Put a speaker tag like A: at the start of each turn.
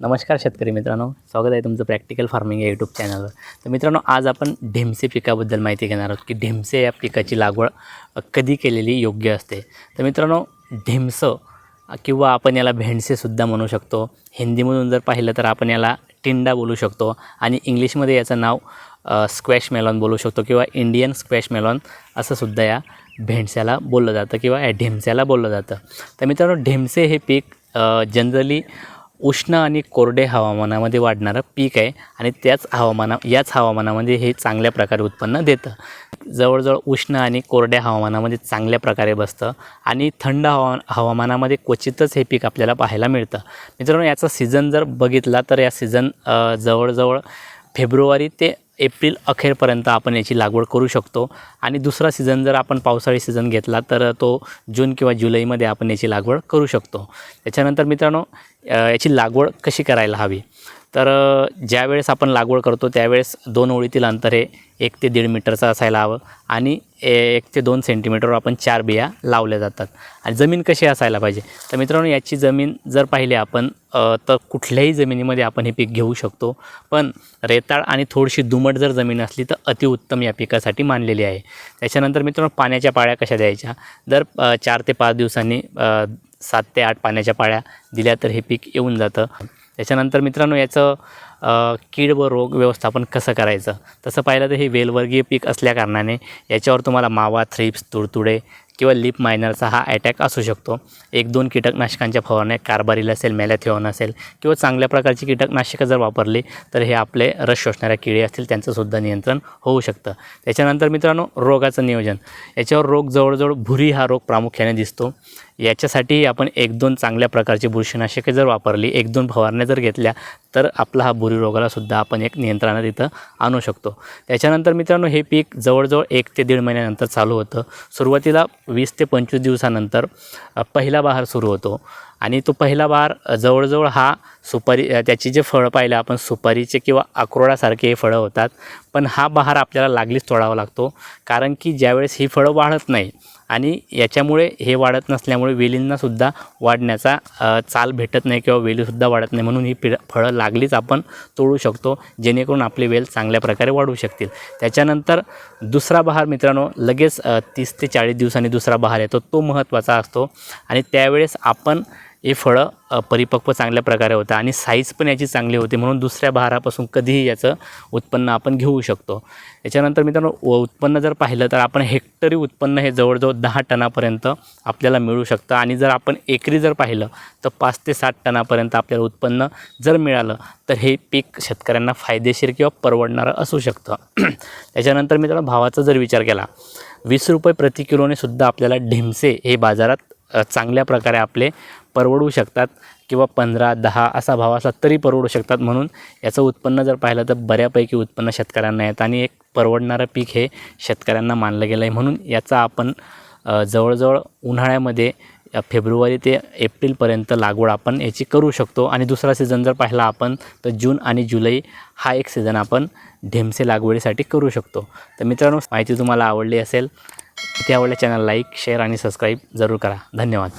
A: नमस्कार शेतकरी मित्रांनो स्वागत आहे तुमचं प्रॅक्टिकल फार्मिंग या यूट्यूब चॅनलवर तर मित्रांनो आज आपण ढेमसे पिकाबद्दल माहिती घेणार आहोत की ढेमसे या पिकाची लागवड कधी केलेली योग्य असते. तर मित्रांनो ढेमसं किंवा आपण याला भेंडसेसुद्धा म्हणू शकतो. हिंदीमधून जर पाहिलं तर आपण याला टिंडा बोलू शकतो आणि इंग्लिशमध्ये याचं नाव स्क्वॅश मेलॉन बोलू शकतो किंवा इंडियन स्क्वॅश मेलॉन असंसुद्धा या भेंडस्याला बोललं जातं किंवा या ढेमस्याला बोललं जातं. तर मित्रांनो ढेमसे हे पीक जनरली उष्ण आणि कोरडे हवामानामध्ये वाढणारं पीक आहे आणि त्याच हवामाना याच हवामानामध्ये हे चांगल्या प्रकारे उत्पन्न देतं. जवळजवळ उष्ण आणि कोरड्या हवामानामध्ये चांगल्या प्रकारे बसतं आणि थंड हवा हवामानामध्ये क्वचितच हे पीक आपल्याला पाहायला मिळतं. मित्रांनो याचा सीझन जर बघितला तर या सीझन जवळजवळ फेब्रुवारी ते एप्रिल अखेरपर्यंत आपण याची लागवड करू शकतो. आणि दुसरा सीझन जर आपण पावसाळी सीझन घेतला तर तो जून किंवा जुलैमध्ये आपण याची लागवड करू शकतो. त्याच्यानंतर मित्रांनो याची लागवड कशी करायला हवी? तर ज्यावेळेस आपण लागवड करतो त्यावेळेस दोन ओळीतील अंतर हे एक ते दीड मीटरचं असायला हवं आणि ए- एक ते दोन सेंटीमीटरवर आपण चार बिया लावल्या जातात. आणि जमीन कशी असायला पाहिजे? तर मित्रांनो याची जमीन जर पाहिली आपण तर कुठल्याही जमिनीमध्ये आपण हे पीक घेऊ शकतो. पण रेताळ आणि थोडीशी दुमट जर जमीन असली तर अतिउत्तम या पिकासाठी मानलेली आहे. त्याच्यानंतर मित्रांनो पाण्याच्या पाळ्या कशा द्यायच्या? दर चार ते पाच दिवसांनी सात ते आठ पाण्याच्या पाळ्या दिल्या तर हे पीक येऊन जातं. त्याच्यानंतर मित्रांनो याचं कीड व रोग व्यवस्थापन कसं करायचं? तसं पाहिलं तर हे वेलवर्गीय पीक असल्याकारणाने याच्यावर तुम्हाला मावा थ्रिप्स तुडतुडे किंवा लिप मायनरचा हा अटॅक असू शकतो. एक दोन कीटकनाशकांच्या फवारण्या कारबारील असेल मॅलॅथिओन असेल किंवा चांगल्या प्रकारची कीटकनाशकं जर वापरली तर हे आपले रस शोषणाऱ्या किडे असतील त्यांचंसुद्धा नियंत्रण होऊ शकतं. त्याच्यानंतर मित्रांनो रोगाचं नियोजन. याच्यावर रोग जवळजवळ भुरी हा रोग प्रामुख्याने दिसतो. याच्यासाठी आपण एक दोन चांगल्या प्रकारची बुरशीनाशके जर वापरली एक दोन फवारण्या जर घेतल्या तर आपला हा बुरी रोगाला सुद्धा आपण एक नियंत्रणात इथं आणू शकतो. त्याच्यानंतर मित्रांनो हे पीक जवळजवळ एक ते दीड महिन्यानंतर चालू होतं. सुरुवातीला वीस ते पंचवीस दिवसानंतर पहिला बहार सुरू होतो. आणि तो पहिला बहार जवळजवळ हा सुपारी त्याची जे फळं पाहिलं आपण सुपारीचे किंवा अक्रोडासारखे हे फळं होतात. पण हा बहार आपल्याला लागलीच तोडावा लागतो. कारण की ज्यावेळेस ही फळं वाढत नाही आणि याच्यामुळे हे वाढत नसल्यामुळे वेलींनासुद्धा वाढण्याचा चाल भेटत नाही किंवा वेलीसुद्धा वाढत नाही. म्हणून ही पिढ फळं लागलीच आपण तोडू शकतो जेणेकरून आपले वेल चांगल्या प्रकारे वाढू शकतील. त्याच्यानंतर दुसरा बहार मित्रांनो लगेच तीस ते चाळीस दिवसांनी दुसरा बहार येतो. तो महत्त्वाचा असतो. आणि त्यावेळेस आपण हे फळं परिपक्व चांगल्या प्रकारे होतं आणि साईज पण याची चांगली होती म्हणून दुसऱ्या बहारापासून कधीही याचं उत्पन्न आपण घेऊ शकतो. याच्यानंतर मित्रांनो उत्पन्न जर पाहिलं तर आपण हेक्टरी उत्पन्न हे जवळजवळ दहा टनापर्यंत आपल्याला मिळू शकतं आणि जर आपण एकरी जर पाहिलं तर पाच ते सात टनापर्यंत आपल्याला उत्पन्न जर मिळालं तर हे पीक शेतकऱ्यांना फायदेशीर किंवा परवडणारं असू शकतं. त्याच्यानंतर मित्रांनो भावाचा जर विचार केला वीस रुपये प्रति किलोने सुद्धा आपल्याला ढिमसे हे बाजारात चांगल्या प्रकारे आपले परवडू शकतात किंवा पंधरा दहा असा भाव असला तरी परवडू शकतात म्हणून याचं उत्पन्न जर पाहिलं तर बऱ्यापैकी उत्पन्न शेतकऱ्यांना येतं आणि एक परवडणारं पीक हे शेतकऱ्यांना मानलं गेलं आहे म्हणून याचा आपण जवळजवळ उन्हाळ्यामध्ये फेब्रुवारी ते एप्रिलपर्यंत लागवड आपण याची करू शकतो. आणि दुसरा सीझन जर पाहिला आपण तर जून आणि जुलै हा एक सीझन आपण ढेमसे लागवडीसाठी करू शकतो. तर मित्रांनो माहिती तुम्हाला आवडली असेल ती आवडल्या चॅनल लाईक शेअर आणि सबस्क्राईब जरूर करा. धन्यवाद.